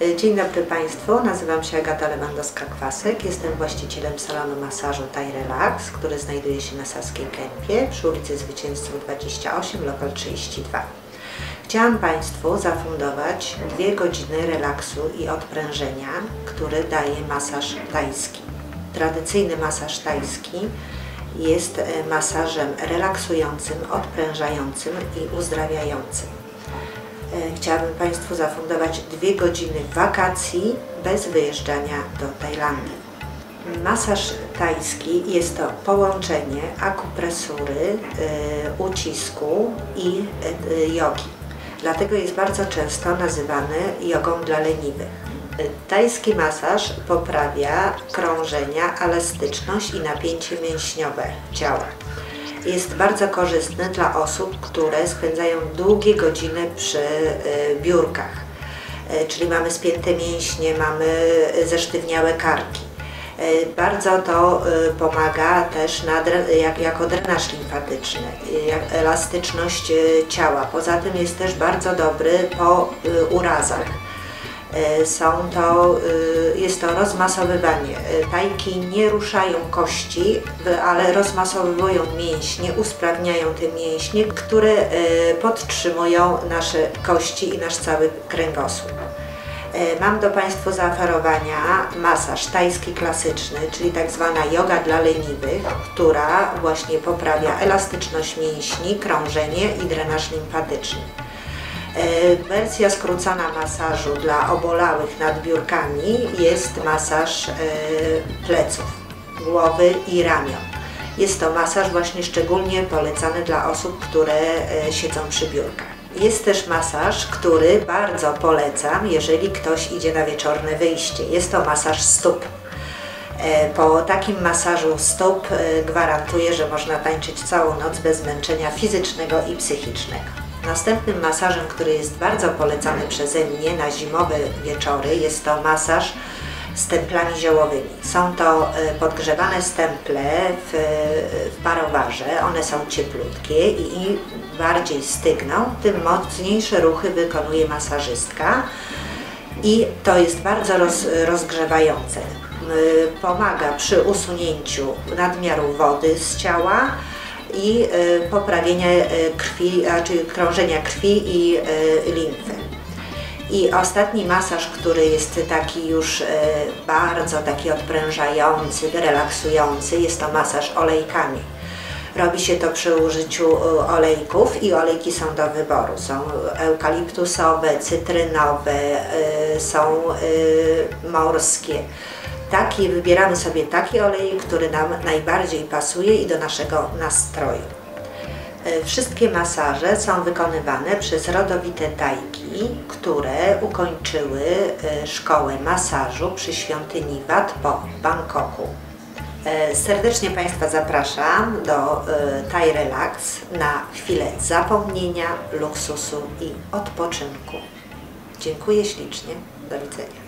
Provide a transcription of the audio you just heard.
Dzień dobry Państwu, nazywam się Agata Lewandowska-Kwasek, jestem właścicielem salonu masażu Thai Relax, który znajduje się na Saskiej Kępie przy ulicy Zwycięzców 28, lokal 32. Chciałam Państwu zafundować dwie godziny relaksu i odprężenia, który daje masaż tajski. Tradycyjny masaż tajski jest e, masażem relaksującym, odprężającym i uzdrawiającym. E, chciałabym Państwu zafundować dwie godziny wakacji bez wyjeżdżania do Tajlandii. Masaż tajski jest to połączenie akupresury, e, ucisku i jogi. Dlatego jest bardzo często nazywany jogą dla leniwych. Tajski masaż poprawia krążenia, elastyczność i napięcie mięśniowe ciała. Jest bardzo korzystny dla osób, które spędzają długie godziny przy y, biurkach, y, czyli mamy spięte mięśnie, mamy zesztywniałe karki. Y, bardzo to pomaga też na, jak, jako drenaż limfatyczny, elastyczność ciała. Poza tym jest też bardzo dobry po urazach. E, są to, e, jest to rozmasowywanie. E, tajki nie ruszają kości, ale rozmasowują mięśnie, usprawniają te mięśnie, które podtrzymują nasze kości i nasz cały kręgosłup. Mam do Państwa zaoferowania masaż tajski klasyczny, czyli tak zwana yoga dla leniwych, która właśnie poprawia elastyczność mięśni, krążenie i drenaż limfatyczny. E, wersja skrócona masażu dla obolałych nad biurkami jest masaż e, pleców, głowy i ramion. Jest to masaż właśnie szczególnie polecany dla osób, które e, siedzą przy biurkach. Jest też masaż, który bardzo polecam, jeżeli ktoś idzie na wieczorne wyjście. Jest to masaż stóp. Po takim masażu stóp gwarantuję, że można tańczyć całą noc bez zmęczenia fizycznego i psychicznego. Następnym masażem, który jest bardzo polecany przeze mnie na zimowe wieczory, jest to masaż z templami ziołowymi. Są to e, podgrzewane stemple w, w parowarze, one są cieplutkie i im bardziej stygną, tym mocniejsze ruchy wykonuje masażystka i to jest bardzo roz, rozgrzewające. Pomaga przy usunięciu nadmiaru wody z ciała, i e, poprawienia e, krwi, czyli krążenia krwi i e, limfy. I ostatni masaż, który jest taki już bardzo taki odprężający, relaksujący, jest to masaż olejkami. Robi się to przy użyciu olejków i olejki są do wyboru. Są eukaliptusowe, cytrynowe, są morskie taki, wybieramy sobie taki olej, który nam najbardziej pasuje i do naszego nastroju. Wszystkie masaże są wykonywane przez rodowite tajki, które ukończyły szkołę masażu przy świątyni Wat po Bangkoku. E, serdecznie Państwa zapraszam do Thai Relax na chwilę zapomnienia, luksusu i odpoczynku. Dziękuję ślicznie. Do widzenia.